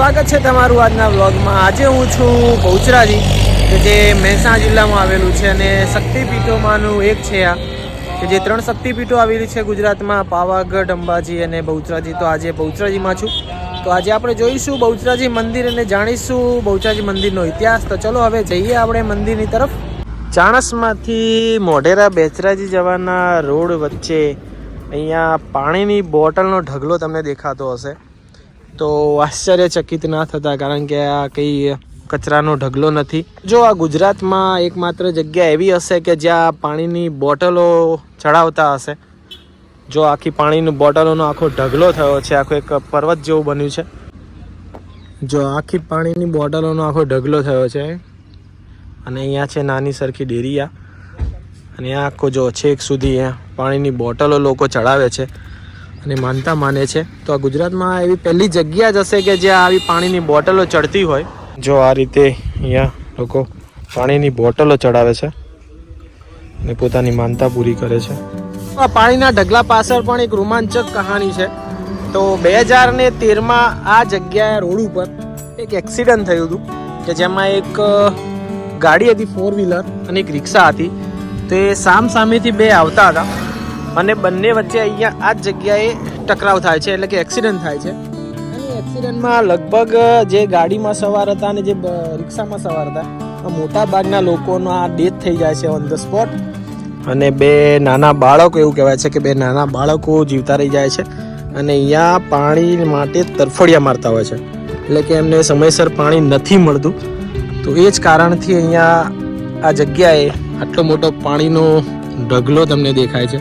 સ્વાગત છે તમારું આજના વ્લોગમાં. આજે હું છું બહુચરાજી, કે જે મહેસાણા જિલ્લામાં આવેલું છે અને શક્તિપીઠોમાંનું એક છે આ. કે જે ત્રણ શક્તિપીઠો આવેલી છે ગુજરાતમાં, પાવાગઢ, અંબાજી અને બહુચરાજી. તો આજે બહુચરાજીમાં છું. તો આજે આપણે જોઈશું બહુચરાજી મંદિર અને જાણીશું બહુચરાજી મંદિરનો ઇતિહાસ. તો ચલો હવે જઈએ આપણે મંદિરની તરફ. ચાણસમાંથી મોઢેરા બેચરાજી જવાના રોડ વચ્ચે અહીંયા પાણીની બોટલનો ઢગલો તમને દેખાતો હશે. તો આશ્ચર્યચકિત ના થતા, કારણ કે આ કંઈ કચરાનો ઢગલો નથી. જો આ ગુજરાતમાં એકમાત્ર જગ્યા એવી હશે કે જ્યાં પાણીની બોટલો ચડાવતા હશે. જો આખી પાણીની બોટલોનો આખો ઢગલો થયો છે, આખો એક પર્વત જેવું બન્યું છે. જો આખી પાણીની બોટલોનો આખો ઢગલો થયો છે. અને અહીંયા છે નાની સરખી અને આ આખો જો છેક સુધી અહીંયા પાણીની બોટલો લોકો ચડાવે છે. અને માનતા માને છે. તો આ ગુજરાતમાં એવી પહેલી જગ્યા જ હશે કે જ્યાં આવી પાણીની બોટલો ચડતી હોય. જો આ રીતે અહીંયા લોકો પાણીની બોટલો ચડાવે છે અને પોતાની માનતા પૂરી કરે છે. આ પાણીના ઢગલા પાછળ પણ એક રોમાંચક કહાની છે. તો બે હજાર ને તેરમાં આ જગ્યાએ રોડ ઉપર એક એક્સિડન્ટ થયું હતું કે જેમાં એક ગાડી હતી ફોર વ્હીલર અને એક રિક્ષા હતી. તે સામ સામેથી બે આવતા હતા. અને બંને વચ્ચે અહીંયા આ જ જગ્યાએ ટકરાવ થાય છે, એટલે કે એક્સિડન્ટ થાય છે. અને એક્સિડન્ટમાં લગભગ જે ગાડીમાં સવાર હતા અને જે રિક્ષામાં સવાર હતા મોટા ભાગના લોકોનો આ ડેથ થઈ જાય છે ઓન ધ સ્પોટ અને બે નાના બાળકો, એવું કહેવાય છે કે બે નાના બાળકો જીવતા રહી જાય છે અને અહીંયા પાણી માટે તરફડિયા મારતા હોય છે. એટલે કે એમને સમયસર પાણી નથી મળતું. તો એ જ કારણથી અહીંયા આ જગ્યાએ આટલો મોટો પાણીનો ઢગલો તમને દેખાય છે.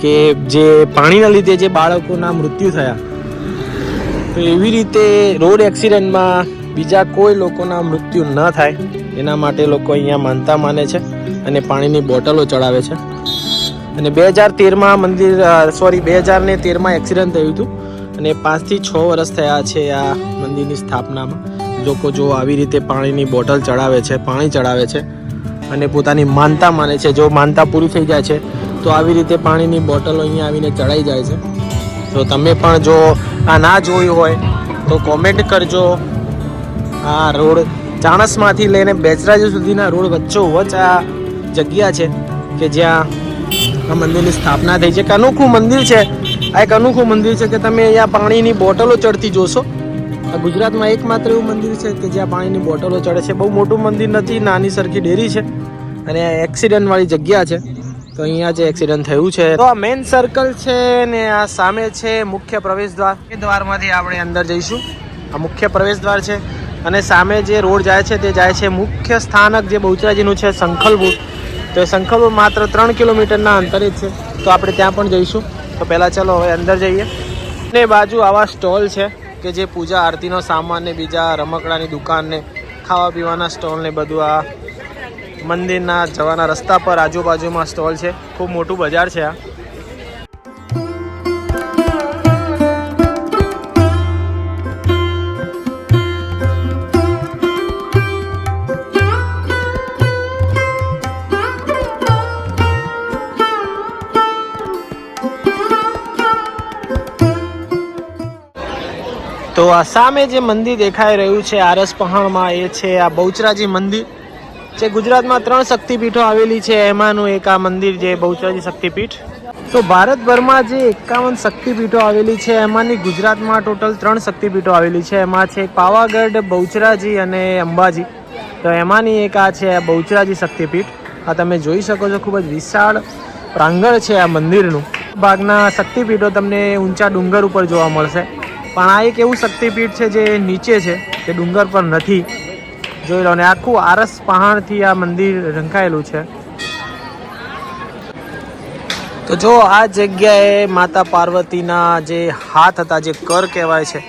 કે જે પાણીના લીધે જે બાળકોના મૃત્યુ થયા. તો એવી રીતે રોડ એક્સિડન્ટમાં બીજા કોઈ લોકોના મૃત્યુ ન થાય. એના માટે લોકો અહીંયા માનતા માને છે અને પાણીની બોટલો ચડાવે છે. અને બે હજાર તેરમાં મંદિર સોરી બે હજાર ને તેરમાં એક્સિડન્ટ થયું હતું. અને પાંચથી છ વર્ષ થયા છે આ મંદિરની સ્થાપનામાં. લોકો જો આવી રીતે પાણીની બોટલ ચડાવે છે, પાણી ચડાવે છે અને પોતાની માનતા માને છે. જો માનતા પૂરી થઈ જાય છે તો આવી રીતે પાણીની બોટલો અહીંયા આવીને ચડાઈ જાય છે. તો તમે પણ જો આ ના જોયું હોય, તો કોમેન્ટ કરજો. આ રોડ ચાણસમાંથી લઈને બેચરાજી સુધીના રોડ વચ્ચો વચ આ જગ્યા છે કે જ્યાં આ મંદિરની સ્થાપના થઈ છે. એક અનોખું મંદિર છે. આ એક અનોખું મંદિર છે કે તમે અહીંયા પાણીની બોટલો ચડતી જોશો. આ ગુજરાતમાં એકમાત્ર એવું મંદિર છે કે જ્યાં પાણીની બોટલો ચડે છે. બહુ મોટું મંદિર નથી, નાની સરખી ડેરી છે અને એક્સિડન્ટવાળી જગ્યા છે. તો અહીંયા જે એક્સિડન્ટ થયું છે, તો આ મેઇન સર્કલ છે ને આ સામે છે મુખ્ય પ્રવેશ દ્વાર એ દ્વારમાંથી આપણે અંદર જઈશું. આ મુખ્ય પ્રવેશ દ્વાર છે અને સામે જે રોડ જાય છે તે જાય છે મુખ્ય સ્થાનક જે બહુચરાજીનું છે સંખલપુર તો એ સંખલપુર માત્ર ત્રણ કિલોમીટરના અંતરે જ છે. તો આપણે ત્યાં પણ જઈશું. તો પહેલાં ચલો હવે અંદર જઈએ. ને બાજુ આવા સ્ટોલ છે કે જે પૂજા આરતીનો સામાન ને બીજા રમકડાની દુકાન ને ખાવા પીવાના સ્ટોલ ને બધું આ મંદિરના જવાના રસ્તા પર આજુબાજુમાં સ્ટોલ છે. ખૂબ મોટું બજાર છે આ. તો આ સામે જે મંદિર દેખાઈ રહ્યું છે, આરસ પહાણમાં એ છે આ બહુચરાજી મંદિર. જે ગુજરાતમાં ત્રણ શક્તિપીઠો આવેલી છે, એમાંનું એક આ મંદિર જે બહુચરાજી શક્તિપીઠ. તો ભારતભરમાં જે એકાવન શક્તિપીઠો આવેલી છે, એમાંની ગુજરાતમાં ટોટલ ત્રણ શક્તિપીઠો આવેલી છે. એમાં છે પાવાગઢ, બહુચરાજી અને અંબાજી. તો એમાંની એક આ છે બહુચરાજી શક્તિપીઠ. આ તમે જોઈ શકો છો, ખૂબ જ વિશાળ પ્રાંગણ છે આ મંદિરનું. ભાગના શક્તિપીઠો તમને ઊંચા ડુંગર ઉપર જોવા મળશે. પણ આ એક એવું શક્તિપીઠ છે જે નીચે છે કે ડુંગર પર નથી. જોઈ લો ને આખું આરસ પહાણથી આ મંદિર રંખાયેલું છે. તો જો આ જગ્યાએ માતા પાર્વતીના જે હાથ હતા, જે કર કહેવાય છે,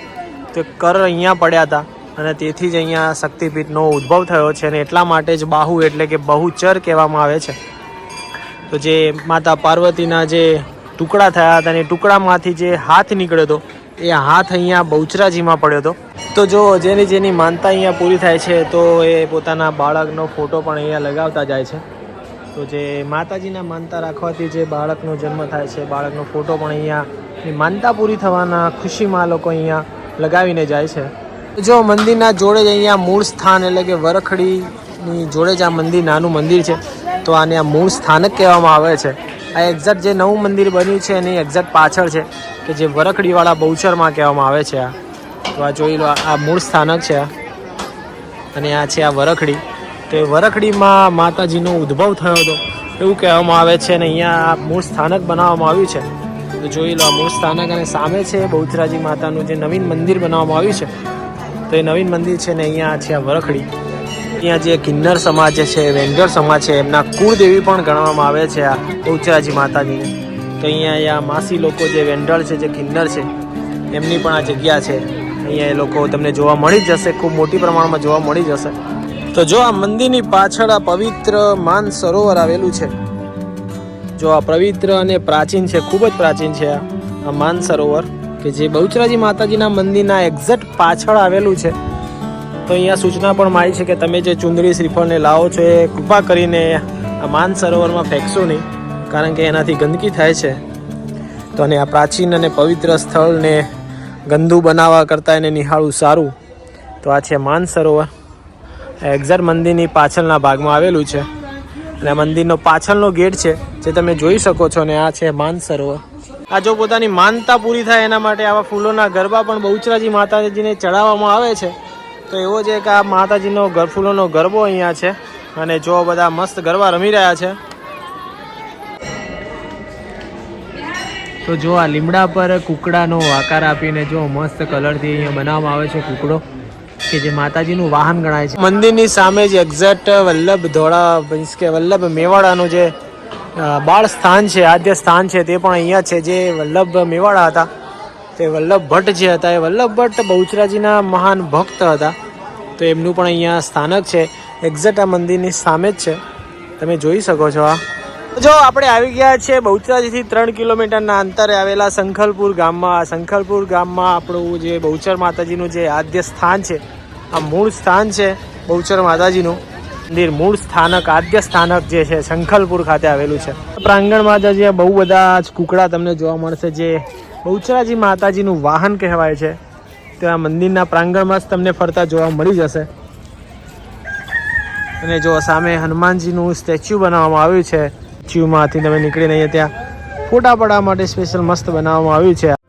તે કર અહીંયા પડ્યા હતા અને તેથી જ અહીંયા શક્તિપીઠનો ઉદ્ભવ થયો છે અને એટલા માટે જ બાહુ એટલે કે બહુચર કહેવામાં આવે છે. તો જે માતા પાર્વતીના જે ટુકડા થયા હતા અને ટુકડામાંથી જે હાથ નીકળ્યો હતો, એ હાથ અહીંયા બહુચરાજીમાં પડ્યો હતો. તો જો જેની જેની માનતા અહીંયા પૂરી થાય છે, તો એ પોતાના બાળકનો ફોટો પણ અહીંયા લગાવતા જાય છે. તો જે માતાજીના માનતા રાખવાથી જે બાળકનો જન્મ થાય છે, બાળકનો ફોટો પણ અહીંયા માનતા પૂરી થવાના ખુશીમાં લોકો અહીંયા લગાવીને જાય છે. જો મંદિરના જોડે જ અહીંયા મૂળ સ્થાન એટલે કે વરખડીની જોડે જ આ મંદિર, નાનું મંદિર છે, તો આને આ મૂળ સ્થાનક કહેવામાં આવે છે. આ એક્ઝેક્ટ જે નવું મંદિર બન્યું છે એની એક્ઝેક્ટ પાછળ છે કે જે વરખડીવાળા બહુચરમાં કહેવામાં આવે છે આ. તો આ જોઈ લો, આ મૂળ સ્થાનક છે અને આ છે આ વરખડી. તો એ વરખડીમાં માતાજીનો ઉદ્ભવ થયો હતો. એવું કહેવામાં આવે છે અને અહીંયા આ મૂળ સ્થાનક બનાવવામાં આવ્યું છે. તો જોઈ લો, આ મૂળ સ્થાનક અને સામે છે બહુચરાજી માતાનું જે નવીન મંદિર બનાવવામાં આવ્યું છે. તો એ નવીન મંદિર છે ને અહીંયા છે આ વરખડી. અહીંયા જે કિન્નર સમાજ છે, વેંગર સમાજ છે, એમના કુળદેવી પણ ગણવામાં આવે છે આ બહુચરાજી માતાજીને તો અહીંયા આ માસી લોકો જે વેંડળ છે, જે કિન્નર છે, એમની પણ આ જગ્યા છે. અહીંયા એ લોકો તમને જોવા મળી જશે, ખૂબ મોટી પ્રમાણમાં જોવા મળી જશે. તો જો આ મંદિરની પાછળ આ પવિત્ર માન સરોવર આવેલું છે, જો આ પવિત્ર અને પ્રાચીન છે, ખૂબ જ પ્રાચીન છે આ માન સરોવર, કે જે બહુચરાજી માતાજીના મંદિરના એક્ઝેક્ટ પાછળ આવેલું છે. તો અહીંયા સૂચના પણ મારી છે કે તમે જે ચુંદડી શ્રીફળને લાવો છો એ કૃપા કરીને આ માન સરોવરમાં ફેંકશો નહીં, કારણ કે એનાથી ગંદકી થાય છે. તો અને આ પ્રાચીન અને પવિત્ર સ્થળને ગંદુ બનાવવા કરતાં એને નિહાળવું સારું. તો આ છે માન સરોવર. એક્ઝેક્ટ મંદિરની પાછળના ભાગમાં આવેલું છે. અને મંદિરનો પાછળનો ગેટ છે, જે તમે જોઈ શકો છો ને આ છે માન સરોવર. આ જો પોતાની માનતા પૂરી થાય એના માટે આવા ફૂલોના ગરબા પણ બહુચરાજી માતાજીને ચડાવવામાં આવે છે. તો એવો છે કે આ માતાજીનો ગરફૂલોનો ગરબો અહીંયા છે અને જો બધા મસ્ત ગરબા રમી રહ્યા છે. તો જો આ લીમડા પર કુકડાનો આકાર આપીને જો મસ્ત કલરથી અહીંયા બનાવવામાં આવે છે કુકડો કે જે માતાજીનું વાહન ગણાય છે. મંદિરની સામે જ એક્ઝેક્ટ વલ્લભ ધોળા મીન્સ કે વલ્લભ મેવાડાનું જે બાળ સ્થાન છે આદ્ય સ્થાન છે તે પણ અહીંયા છે જે વલ્લભ મેવાડા હતા. તે વલ્લભ ભટ્ટ જે હતા, એ વલ્લભ ભટ્ટ બહુચરાજીના મહાન ભક્ત હતા. તો એમનું પણ અહીંયા સ્થાનક છે. એક્ઝેક્ટ આ મંદિરની સામે જ છે. તમે જોઈ શકો છો આ. જો આપણે આવી ગયા છે બહુચરાજીથી ત્રણ કિલોમીટરના અંતરે આવેલા શંખલપુર ગામમાં. શંખલપુર ગામમાં આપણું જે બહુચર માતાજીનું જે આદ્ય સ્થાન છે, આ મૂળ સ્થાન છે બહુચર માતાજીનું. મંદિર મૂળ સ્થાનક, આદ્ય સ્થાનક જે છે શંખલપુર ખાતે આવેલું છે. પ્રાંગણમાં જ જે બહુ બધા જ કુકડા તમને જોવા મળશે જે બહુચરાજી માતાજીનું વાહન કહેવાય છે. ત્યાં મંદિરના પ્રાંગણમાં જ તમને ફરતા જોવા મળી જશે. અને જો સામે હનુમાનજીનું સ્ટેચ્યુ બનાવવામાં આવ્યું છે, સ્ટેચ્યુમાંથી તમે નીકળીને અહીંયા ત્યાં ફોટા પાડવા માટે સ્પેશિયલ મસ્ત બનાવવામાં આવ્યું છે.